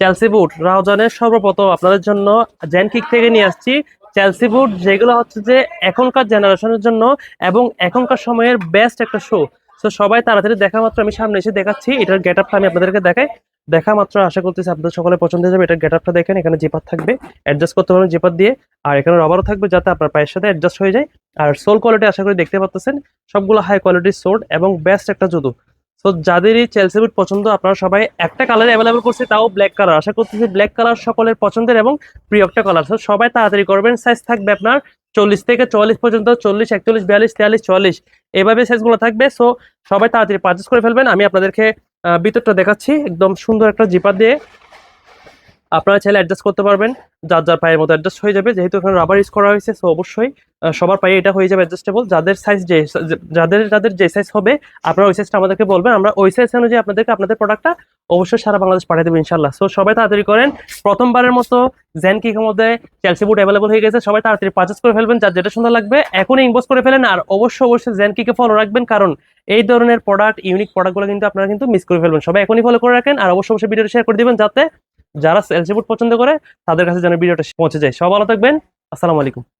Chelsea বুট রাউজানের সর্বপ্রথম আপনাদের জন্য জেন কিক থেকে নিয়ে আসছি। চেলসি বুট যেগুলো হচ্ছে যে এখনকার জেনারেশনের জন্য এবং এখনকার সময়ের বেস্ট একটা শো তো সবাই তাড়াতাড়ি দেখা মাত্র আমি সামনে এসে দেখাচ্ছি। এটার গেট আপটা আমি আপনাদেরকে দেখাই। দেখা মাত্র আশা করতেছি আপনাদের সকলে পছন্দ হয়ে যাবে। এটার গেট আপটা দেখেন, এখানে জিপার থাকবে অ্যাডজাস্ট করতে পারবেন জিপার দিয়ে। আর এখানে রবারও থাকবে যাতে আপনার পায়ের সাথে অ্যাডজাস্ট হয়ে যায়। আর সোল কোয়ালিটি আশা করি দেখতে পাচ্ছেন সবগুলো হাই কোয়ালিটির সোড এবং বেস্ট একটা জুতো তো যাদেরই চেলসি বুট পছন্দ, আপনারা সবাই একটা কালার অ্যাভেলেবল করছে, তাও ব্ল্যাক কালার আশা করতেছি ব্ল্যাক কালার সকলের পছন্দের এবং প্রিয় একটা কালার সো সবাই তাড়াতাড়ি করবেন। সাইজ থাকবে আপনার চল্লিশ থেকে চল্লিশ পর্যন্ত, চল্লিশ, একচল্লিশ, বিয়াল্লিশ, তেয়াল্লিশ চল্লিশ এভাবে সাইজগুলো থাকবে। সো সবাই তাড়াতাড়ি পারচেস করে ফেলবেন। আমি আপনাদেরকে ভিতরটা দেখাচ্ছি। একদম সুন্দর একটা জিপার দিয়ে আপনারা চাইলে অ্যাডজাস্ট করতে পারবেন। যার যার পায়ের মতো অ্যাডজাস্ট হয়ে যাবে। যেহেতু এখানে রাবার ইউজ করা হয়েছে সো অবশ্যই সবার পায়ে এটা হয়ে যাবে অ্যাডজাস্টেবল যাদের সাইজ যে, যাদের যাদের যে সাইজ হবে, আপনারা ওই সাইজটা আমাদেরকে বলবেন। আমরা ওই সাইজ অনুযায়ী আপনাদেরকে আপনাদের প্রোডাক্টটা অবশ্যই সারা বাংলাদেশ পাঠিয়ে দেবো ইনশাল্লাহ সো সবাই তাড়াতাড়ি করেন। প্রথমবারের মতো জেন কিকের মধ্যে চেলসি বুট অ্যাভেলেবল হয়ে গেছে। সবাই তাড়াতাড়ি পারচেস করে ফেলবেন। যার যেটা সুন্দর লাগবে, এখনই ইনবক্স করে ফেলেন। আর অবশ্যই অবশ্যই জেন কিকে ফলো রাখবেন। কারণ এই ধরনের প্রোডাক্ট ইউনিক প্রোডাক্টগুলো কিন্তু আপনারা কিন্তু মিস করে ফেলবেন। সবাই এখনই ফলো করে রাখেন। আর অবশ্যই অবশ্যই ভিডিওটা শেয়ার করে দিবেন যাতে যারা সেলসি বুট পছন্দ করে, তাদের কাছে যেন ভিডিওটা পৌঁছে যায়। সব ভালো থাকবেন। আসসালামু আলাইকুম।